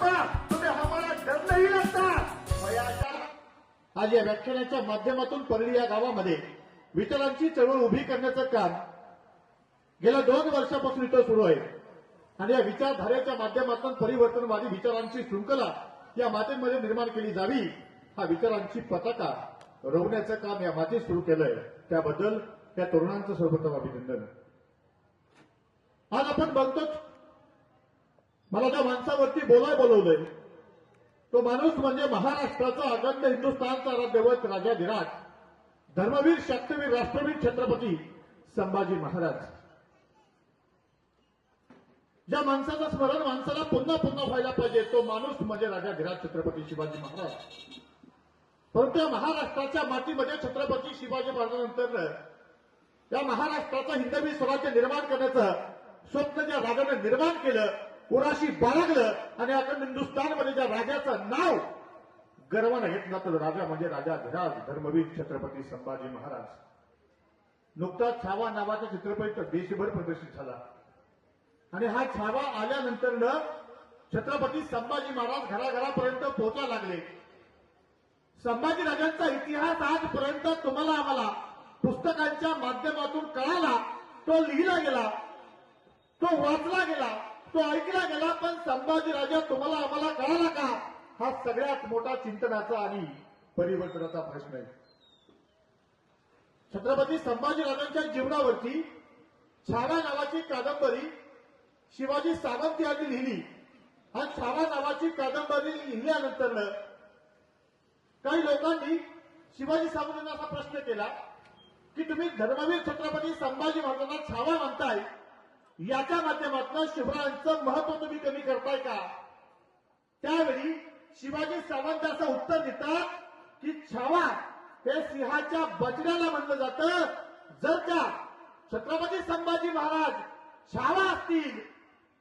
बाबा तुम्ही आम्हाला डर नाही लागता आज या व्याख्यानाच्या माध्यमातून परळी या गावामध्ये विचारांची चळवळ उभी करण्याचं काम गेल्या दोन वर्षापासून इथं सुरू आहे. आणि या विचारधारेच्या माध्यमातून परिवर्तनवादी विचारांची शृंखला या मातेमध्ये निर्माण केली जावी हा विचारांची पताका रोवण्याचं काम या मातेत सुरू केलंय. त्याबद्दल त्या तरुणांचं सर्वप्रथम अभिनंदन. आज आपण बघतोच मला त्या माणसावरती बोलाय बोलवलंय. तो माणूस म्हणजे महाराष्ट्राचा अखंड हिंदुस्थानचा राज्यवत राजा विराट धर्मवीर शक्तवीर राष्ट्रवीर छत्रपती संभाजी महाराज. ज्या माणसाचं स्मरण माणसाला पुन्हा पुन्हा व्हायला पाहिजे. तो माणूस म्हणजे राजा विराट छत्रपती शिवाजी महाराज. परंतु या महाराष्ट्राच्या मातीमध्ये छत्रपती शिवाजी महाराजांनंतर या महाराष्ट्राचा हिंदवी स्वराज्य निर्माण करण्याचं स्वप्न ज्या राजाने निर्माण केलं कोणाशी बाळगलं आणि अखंड हिंदुस्थानमध्ये ज्या राजाचं नाव गर्वानं घेतलं तर राजा म्हणजे राजा धराज धर्मवीर छत्रपती संभाजी महाराज. नुकताच छावा नावाचा चित्रपट देशभर प्रदर्शित झाला. आणि हा छावा आल्यानंतर छत्रपती संभाजी महाराज घराघरापर्यंत पोहोचा लागले. संभाजी राजांचा इतिहास आजपर्यंत तुम्हाला आम्हाला पुस्तकांच्या माध्यमातून कळाला तो लिहिला गेला तो वाचला गेला तो ऐकला गेला पण संभाजी राजा तुम्हाला आम्हाला कळाला का? हा सगळ्यात मोठा चिंतनाचा आणि परिवर्तनाचा प्रश्न आहे. छत्रपती संभाजीराजांच्या जीवनावरची जीवनावरती छावा नावाची कादंबरी शिवाजी सावंत यांनी लिहिली. आणि छावा नावाची कादंबरी लिहिल्यानंतर काही लोकांनी शिवाजी सावंतांना असा प्रश्न केला की तुम्ही धर्मवीर छत्रपती संभाजी महाराजांना छावा म्हणताय याच्या माध्यमातून शिवरायांचं महत्त्व तुम्ही कमी करताय का? त्यावेळी शिवाजी सावंत असं उत्तर देतात की छावा हे सिंहाच्या बजण्याला म्हणलं जातं. जर का छत्रपती संभाजी महाराज छावा असतील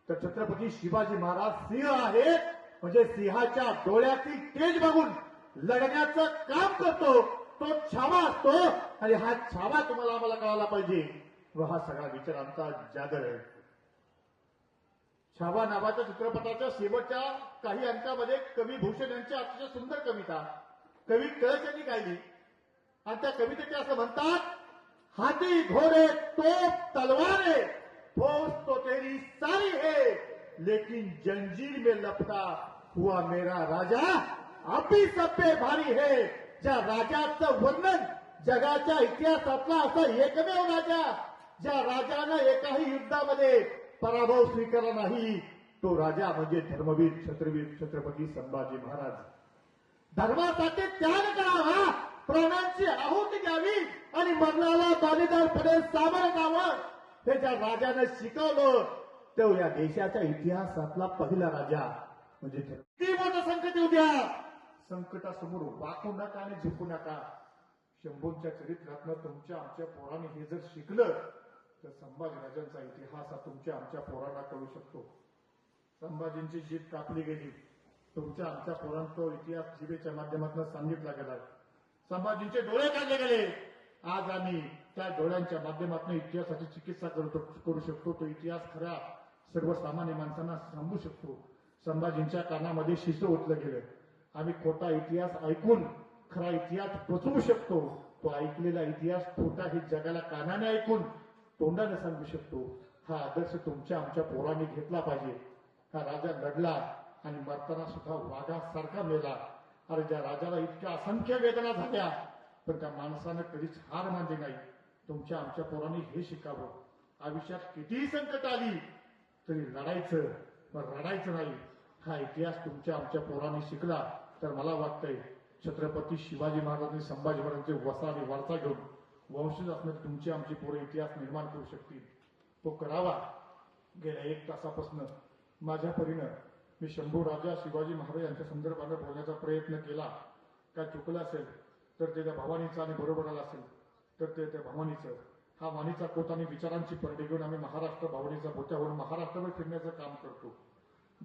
तर छत्रपती शिवाजी महाराज सिंह आहेत. म्हणजे सिंहाच्या डोळ्यातील तेज बघून लढण्याचं काम करतो. तो छावा असतो आणि हा छावा तुम्हाला आम्हाला कळायला पाहिजे. व हा सगळा विचार आमचा जागर आहे. छावा नावाच्या चित्रपटाच्या शेवटच्या काही अंकामध्ये कवी भूषण यांची अतिशय सुंदर कविता. कवी कळस यांनी गायली आणि त्या कवितेचे असं म्हणतात हाती घोडे तोप तलवारे फौज तो तेरी सारी है लेकिन जंजीर में लपटा हुआ मेरा राजा अभी सब भारी है ज्या राजाचं वर्णन जगाच्या इतिहासातला असा एकमेव राजा ज्या राजानं एकाही युद्धामध्ये पराभव स्वीकारला नाही तो राजा म्हणजे धर्मवीर छत्रवीर छत्रपती संभाजी महाराज. धर्मासाठी त्याग करावा प्राणांची आहुती द्यावी आणि मरणाला बालिदारपणे सामोरं जावं हे ज्या राजानं शिकवलं तो या देशाच्या इतिहासातला पहिला राजा म्हणजे किती मोठं संकट येऊ द्या. संकटासमोर वाकू नका आणि झुकू नका. शंभूंच्या चरित्रातनं तुमच्या आमच्या पोराने हे जर शिकलं तर संभाजीराजांचा इतिहास हा तुमच्या आमच्या पोरांना कळू शकतो. संभाजींची जीत कापली गेली. तुमच्या आमच्या पोरांना तो इतिहास जिभेच्या माध्यमातून सांगितला गेला. संभाजींचे डोळे काढले गेले. आज आम्ही त्या डोळ्यांच्या माध्यमातून इतिहासाची चिकित्सा करू करू शकतो. तो इतिहास खरा सर्वसामान्य माणसांना सांगू शकतो. संभाजींच्या कानामध्ये शिसं ओतलं गेलं. आम्ही खोटा इतिहास ऐकून खरा इतिहास पचवू शकतो. तो ऐकलेला इतिहास खोटा हे जगाला कानाने ऐकून तोंडाने सांगू शकतो. हा आदर्श तुमच्या आमच्या पोरांनी घेतला पाहिजे. हा राजा लढला आणि मरताना सुद्धा वाघासारखा मेला. अरे ज्या राजाला इतक्या असंख्य वेदना झाल्या पण त्या माणसानं कधीच हार मानली नाही. तुमच्या आमच्या पोरांनी हे शिकावं. आयुष्यात कितीही संकट आली तरी लढायचं पण रडायचं नाही. हा इतिहास तुमच्या आमच्या पोरांनी शिकला. तर मला वाटतंय छत्रपती शिवाजी महाराजांनी संभाजी महाराजांचे वसा आणि वारसा घेऊन वंशज असणारी तुमची आमची पोरं इतिहास निर्माण करू शकतील. तो करावा. गेल्या एक तासापासून माझ्या परीनं मी शंभू राजा शिवाजी महाराज यांच्या संदर्भानं बोलण्याचा प्रयत्न केला. काय चुकलं असेल तर ते त्या भवानीचं आणि बरोबर आलं असेल तर ते त्या भवानीचं. हा वाणीचा कोत आणि विचारांची परडी घेऊन आम्ही महाराष्ट्र भावनेचा बोत्यावरून महाराष्ट्रावर फिरण्याचं काम करतो.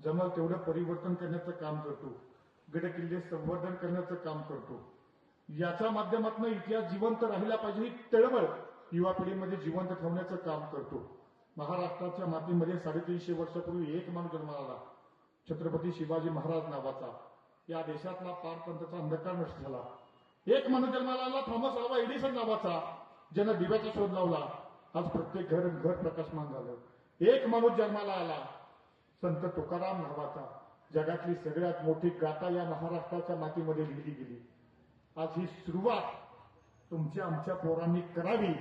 जमल तेवढं परिवर्तन करण्याचं काम करतो. गडकिल्ले संवर्धन करण्याचं काम करतो. याच्या माध्यमातून इतिहास जिवंत राहिला पाहिजे ही तळमळ युवा पिढीमध्ये जिवंत ठेवण्याचं काम करतो. महाराष्ट्राच्या मातीमध्ये साडेतीनशे वर्षापूर्वी एक माणूस जन्माला आला. छत्रपती शिवाजी महाराज नावाचा. या देशातला पारतंत्राचा अंधकार नष्ट झाला. एक माणूस जन्माला आला थॉमस आवा एडिसन नावाचा. ज्यानं दिव्याचा शोध लावला. आज प्रत्येक घर घर प्रकाशमान झालं. एक माणूस जन्माला आला. संत तुकाराम नावाचा. जगातली सगळ्यात मोठी गाथा या महाराष्ट्राच्या मातीमध्ये लिहिली गेली. आज ही सुरुवात तुमच्या आमच्या पोरांनी करावी.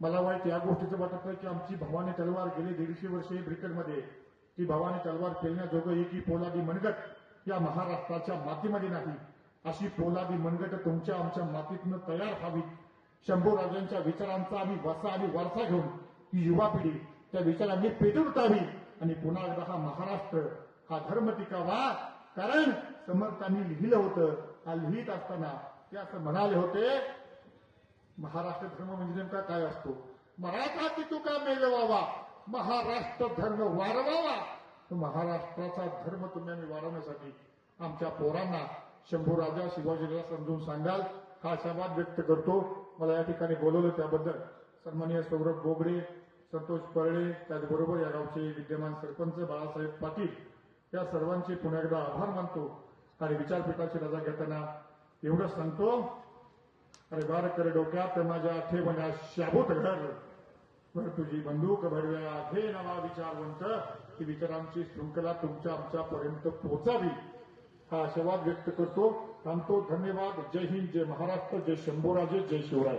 मला वाईट या गोष्टीचं वाटत नाही की आमची भवानी तलवार गेली दीडशे वर्षे ब्रिटनमध्ये. ती भवानी तलवार पेलण्याजोगं ही की पोलादी मनगट या महाराष्ट्राच्या मातीमध्ये नाही. अशी पोलादी मनगट तुमच्या आमच्या मातीतनं तयार व्हावी शंभूराजांच्या विचारांचा आम्ही वसा आणि वारसा घेऊन ही युवा पिढी त्या विचारांनी पेटवतावी आणि पुन्हा एकदा हा महाराष्ट्र हा धर्म टिकावा. कारण समर्थांनी लिहिलं होतं हा लिहित असताना ते असं म्हणाले होते महाराष्ट्र धर्म म्हणजे नेमका काय असतो? मराठा की तुका मेलवावा? महाराष्ट्र धर्म वारवावा महाराष्ट्राचा धर्म तुम्ही आम्ही वाढवण्यासाठी आमच्या पोरांना शंभूराजा शिवाजीला समजून सांगाल. हा आशावाद व्यक्त करतो? मला या ठिकाणी बोलवलं त्याबद्दल सन्माननीय सौरभ बोगडे संतोष परळे त्याचबरोबर या गावचे विद्यमान सरपंच बाळासाहेब पाटील या सर्वांचे पुन्हा एकदा आभार मानतो. आणि विचारपीठाची रजा घेताना एवढंच सांगतो अरे बार कर डोक्यात माझ्या ठेवण्या शाबूत घर. वर तुझी बंदूक भरव्या हे नवा विचारवंत की विचारांची शृंखला तुमच्या आमच्यापर्यंत पोहोचावी. हा आशावाद व्यक्त करतो. थांबतो धन्यवाद. जय हिंद जय महाराष्ट्र जय शंभूराजे जय शिवराय.